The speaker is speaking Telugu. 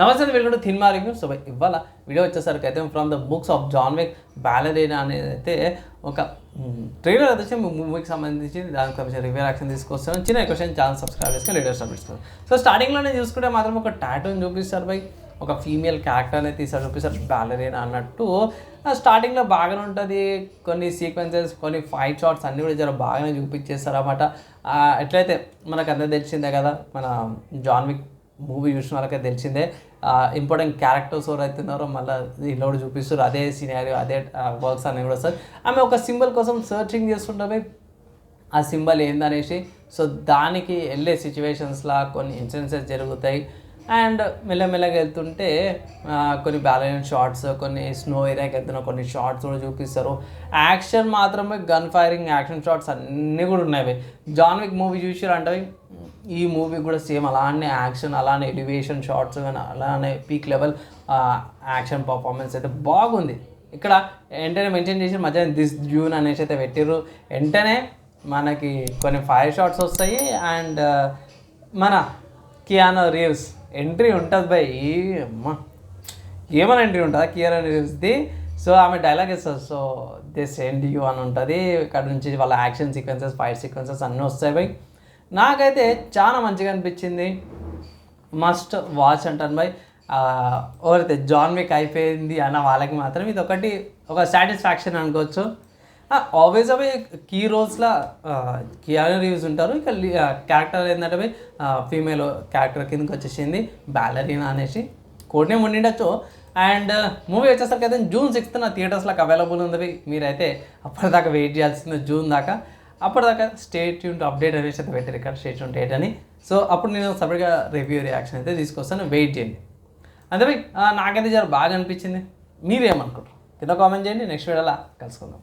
నమస్తే welcome to thin review so ఇవాళ వీడియో వచ్చేసరికి అయితే from the books of John Wick ballerina అనేది అయితే ఒక ట్రైలర్ వచ్చి మూవీకి సంబంధించి దానికి కొంచెం రివ్యూ యాక్షన్ తీసుకొస్తాను చిన్న క్వశ్చన్ ఛానల్ సబ్స్క్రైబ్ చేసుకుని లేటెస్ట్ అప్డేట్స్ సో స్టార్టింగ్లోనే చూసుకుంటే మాత్రం ఒక టాటూని చూపిస్తారు బై. ఒక ఫీమేల్ క్యారెక్టర్ అనేది తీసారు చూపిస్తారు బ్యాలరీనా అన్నట్టు. స్టార్టింగ్లో బాగానే ఉంటుంది. కొన్ని సీక్వెన్సెస్ కొన్ని ఫైట్ షాట్స్ అన్నీ కూడా జర బాగానే చూపించేస్తారు అన్నమాట. ఎట్లయితే మనకు అందరూ తెలిసిందే కదా మన జాన్ విక్ మూవీ చూసిన వాళ్ళకే తెలిసిందే. ఇంపార్టెంట్ క్యారెక్టర్స్ ఎవరు అవుతున్నారో మళ్ళీ దీనిలో కూడా చూపిస్తారు అదే సినారీ అదే వర్క్స్ అనేవి కూడా వస్తారు ఆమె ఒక సింబల్ కోసం సర్చింగ్ చేస్తుంటే ఆ సింబల్ ఏందనేసి సో దానికి వెళ్ళే సిచ్యువేషన్స్లా కొన్ని ఇన్సిడెన్సెస్ జరుగుతాయి. అండ్ మెల్లమెల్లగా వెళ్తుంటే కొన్ని బ్యాలెన్స్ షార్ట్స్ కొన్ని స్నో ఏరియాకి వెళ్తున్న కొన్ని షార్ట్స్ కూడా చూపిస్తారు. యాక్షన్ మాత్రమే గన్ ఫైరింగ్ యాక్షన్ షార్ట్స్ అన్నీ కూడా ఉన్నాయి. జాన్ విక్ మూవీ చూసారు అంటే ఈ మూవీ కూడా సేమ్ అలానే యాక్షన్ అలానే ఎలివేషన్ షార్ట్స్ కానీ అలానే పీక్ లెవెల్ యాక్షన్ పర్ఫార్మెన్స్ అయితే బాగుంది. ఇక్కడ వెంటనే మెన్షన్ చేసి మధ్య దిస్ జూన్ అనేసి అయితే పెట్టిర్రు. వెంటనే మనకి కొన్ని ఫైర్ షాట్స్ వస్తాయి అండ్ మన కియానో రీవ్స్ ఎంట్రీ ఉంటుంది బై. అమ్మ ఏమైనా ఎంట్రీ ఉంటుందా? కియానో రీవ్స్ది సో ఆమె డైలాగ్ ఇస్తారు సో దిస్ ఎండ్ యూ అని ఉంటుంది. ఇక్కడ నుంచి వాళ్ళ యాక్షన్ సీక్వెన్సెస్ ఫైర్ సీక్వెన్సెస్ అన్నీ వస్తాయి బై. నాకైతే చాలా మంచిగా అనిపించింది. మస్ట్ వాచ్ అంటాను బై ఎవరైతే జాన్ విక్ అయిపోయింది అన్న వాళ్ళకి మాత్రం ఇది ఒకటి ఒక సాటిస్ఫాక్షన్ అనుకోవచ్చు. ఆల్వేస్ అవి కీ రోల్స్లో కియాను రివ్యూస్ ఉంటారు. ఇక క్యారెక్టర్ ఏంటంటే ఫీమేల్ క్యారెక్టర్ కిందకి వచ్చేసింది బ్యాలరీనా అనేసి. కోడ్నే ఉండిండొచ్చు. అండ్ మూవీ వచ్చేసరికి అయితే జూన్ సిక్స్త్ నా థియేటర్స్లోకి అవైలబుల్ ఉంది మీరైతే అప్పటిదాకా వెయిట్ చేయాల్సింది జూన్ దాకా. అప్పటిదాకా స్టేట్ యూన్ అప్డేట్ అనేసి అయితే పెట్టారు ఇక్కడ స్టేట్ యూన్ డేట్ అని. సో అప్పుడు నేను సపరేట్గా రివ్యూ రియాక్షన్ అయితే తీసుకొస్తాను వెయిట్ చేయండి. అంతే నాకైతే జర బాగా అనిపించింది. మీరేమనుకుంటారు? కింద కామెంట్ చేయండి నెక్స్ట్ వీడియోలా కలుసుకుందాం.